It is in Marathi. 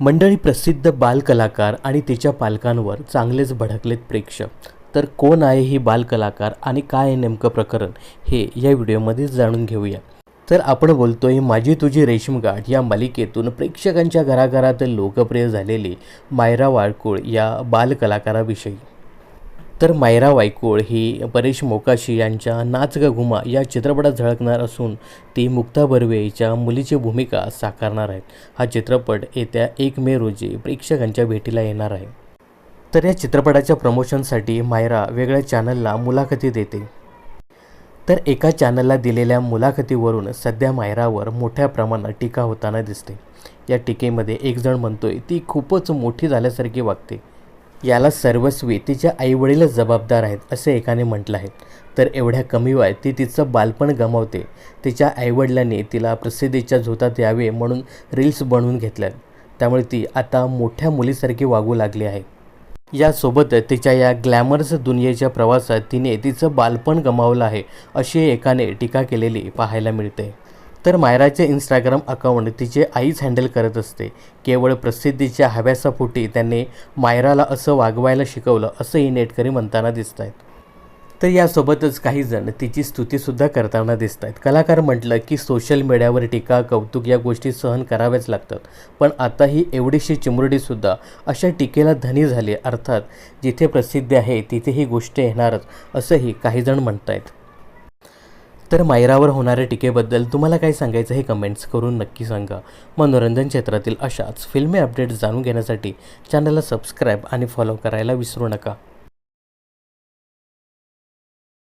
मंडळी प्रसिद्ध बालकलाकार आणि तिच्या पालकांवर चांगलेच भडकलेत प्रेक्षक. तर कोण आहे ही बालकलाकार आणि काय आहे नेमकं प्रकरण हे या व्हिडिओमध्येच जाणून घेऊया. तर आपण बोलतोय माझी तुझी रेशीमगाठ या मालिकेतून प्रेक्षकांच्या घराघरात लोकप्रिय झालेली मायरा वाळकुळ या बालकलाकाराविषयी. तर मायरा वायकोळ ही परेश मोकाशी यांच्या नाच ग घुमा या चित्रपटात झळकणार असून ती मुक्ता बर्वेईच्या मुलीची भूमिका साकारणार आहेत. हा चित्रपट येत्या एक मे रोजी प्रेक्षकांच्या भेटीला येणार आहे. तर या चित्रपटाच्या प्रमोशनसाठी मायरा वेगळ्या चॅनलला मुलाखती देते. तर एका चॅनलला दिलेल्या मुलाखतीवरून सध्या मायरावर मोठ्या प्रमाणात टीका होताना दिसते. या टीकेमध्ये एकजण म्हणतोय ती खूपच मोठी झाल्यासारखी वागते. याला सर्वस्वी तिच्या आईवडीलच जबाबदार आहेत असे एकाने म्हटलं आहे. तर एवढ्या कमी वयात ती तिचं बालपण गमावते. तिच्या आईवडिलांनी तिला प्रसिद्धीच्या झोतात यावे म्हणून रील्स बनवून घेतल्यात. त्यामुळे ती आता मोठ्या मुलीसारखी वागू लागली आहे. यासोबत तिच्या या ग्लॅमरस दुनियेच्या प्रवासात तिने तिचं बालपण गमावलं आहे अशी एकाने टीका केलेली पाहायला मिळते. तर मायराचे इंस्टाग्राम अकाउंट तिचे आईच हँडल करत असते. केवळ प्रसिद्धीच्या हव्यासापोटी त्यांनी मायराला असं वागवायला शिकवलं असंही नेटकरी म्हणताना दिसत आहेत तर यासोबतच काही जण तिची स्तुतीसुद्धा करताना दिसत आहेत कलाकार म्हटलं की सोशल मीडियावर टीका कौतुक या गोष्टी सहन कराव्याच लागतात. पण आता ही एवढीशी चिमुरडीसुद्धा अशा टीकेला धनी झाली अर्थात जिथे प्रसिद्धी आहे तिथे ही गोष्ट येणारच असंही काही जण म्हणत आहेत तर मायरावर होणाऱ्या टीकेबद्दल तुम्हाला काय सांगायचं हे कमेंट्स करून नक्की सांगा. मनोरंजन क्षेत्रातील अशाच फिल्मी अपडेट्स जाणून घेण्यासाठी चॅनलला सबस्क्राईब आणि फॉलो करायला विसरू नका.